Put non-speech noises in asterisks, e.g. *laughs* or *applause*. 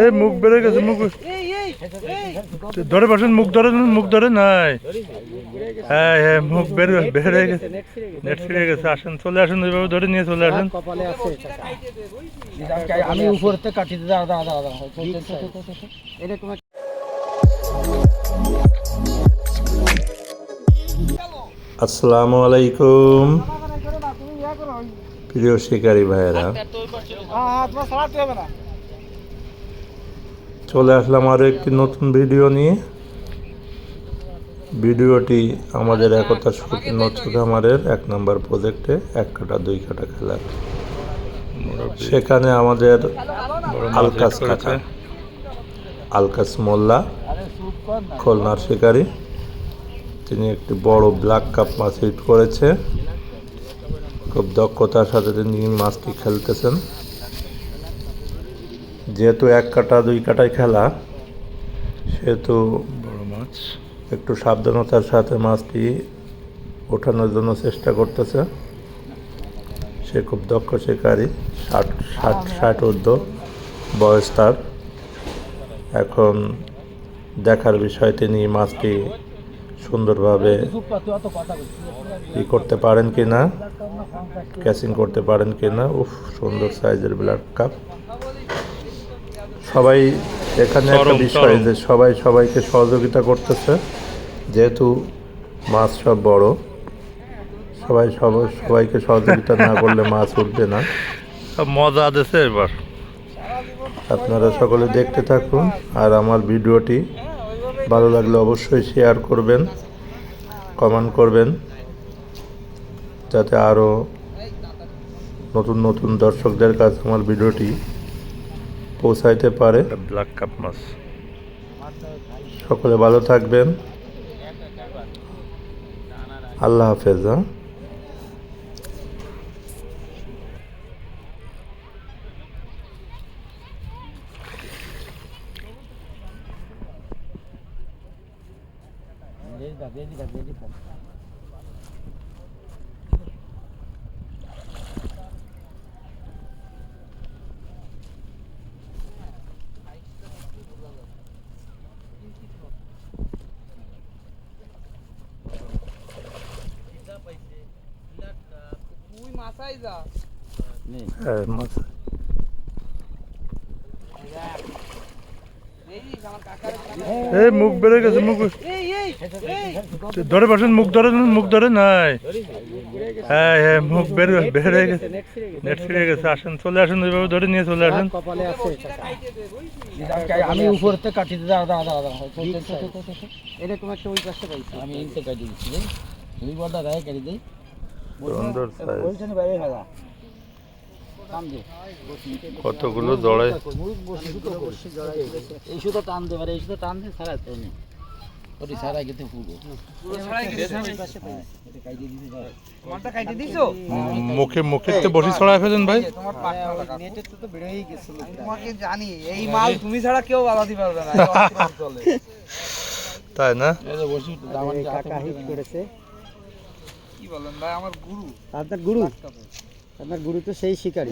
এই মুখ বেড়ে গেছে মুখ ধরে বসেন মুখ ধরে মুখ ধরে নাই। হ্যাঁ হ্যাঁ মুখ বের বেড়ে গেছে নেট ফিরে গেছে। আসেন চলে আসেন ওইভাবে ধরে নিয়ে চলে আসেন। কপালে আছে আমি উপরতে কাটি দাও দাও দাও দাও এরকম আসসালামু আলাইকুম। প্রিয় শিকারী ভাইয়েরা। চলে আসলাম আরও একটি নতুন ভিডিও নিয়ে। ভিডিওটি আমাদের একতা খামারের এক নম্বর প্রজেক্টে এক কাটা দুই কাটা খেলার সেখানে আমাদের আলকাস কাকা আলকাস মোল্লা খুলনার শিকারী। তিনি একটি বড় ব্ল্যাক কাপ মাছ হিট করেছে। খুব দক্ষতার সাথে তিনি মাছটি খেলতেছেন। যেহেতু এক কাটা, দুই কাটায় খেলা, সেহেতু বড় মাছ। একটু সাবধানতার সাথে মাছটি ওঠানোর জন্য চেষ্টা করতেছে। সে খুব দক্ষ শিকারী, ষাট ষাট ষাট ঊর্ধ্ব বয়স তার। এখন দেখার বিষয়, তিনি মাছটি সুন্দরভাবে ই করতে পারেন কি না ক্যাচিং করতে পারেন কি না উফ, সুন্দর সাইজের ব্লাড কাপ। সবাই এখানে একটা বিষয় যে সবাই সবাইকে সহযোগিতা করতেছে যেহেতু মাছ সব বড় সবাই সবাই সবাইকে সহযোগিতা না করলে মাছ উঠবে না। মজা দিছে এবার। আপনারা সকলে দেখতে থাকুন আর আমার ভিডিওটি ভালো লাগলে অবশ্যই শেয়ার করবেন কমেন্ট করবেন যাতে আরও নতুন নতুন দর্শকদের কাছে আমার ভিডিওটি পৌঁছাইতে পারে। ব্ল্যাক কাপ মাছ সকলে ভালো থাকবেন। আল্লাহ হাফেজ হ্যাঁ? হ্যাঁ, মাছ এই মুখ বেড়ে গেছে মুখ ধরে বসেন মুখ ধরে মুখ ধরে নাই। হ্যাঁ হ্যাঁ মুখ বের বেড়ে গেছে। নেট ফিরে গেছে আসেন চলে আসেন ওইভাবে ধরে নিয়ে চলে আসেন। কপালে আছে। আমি উপরতে কাটি দাও দাও দাও দাও এরকম একটা ওই পাশে পাইছি। আমি এইটা কাটি দিচ্ছি দুই বড়টা রায় কাটি দেই। সুন্দর কতগুলো জড়াই এই সুতো টান দে পারে এই সুতো টান দে সারা তো নেই। ওটি সারা গেতে পুরো। মুখে মুখে তো বসি ছড়া ফেলেন ভাই। তোমাকে জানি এই মাল তুমি ছাড়া কেউ পারবে না। *laughs* তাই না? কাকা হিট করেছে। কি বলেন ভাই আমার গুরু। আপনার গুরু? আপনার গুরু তো সেই শিকারী।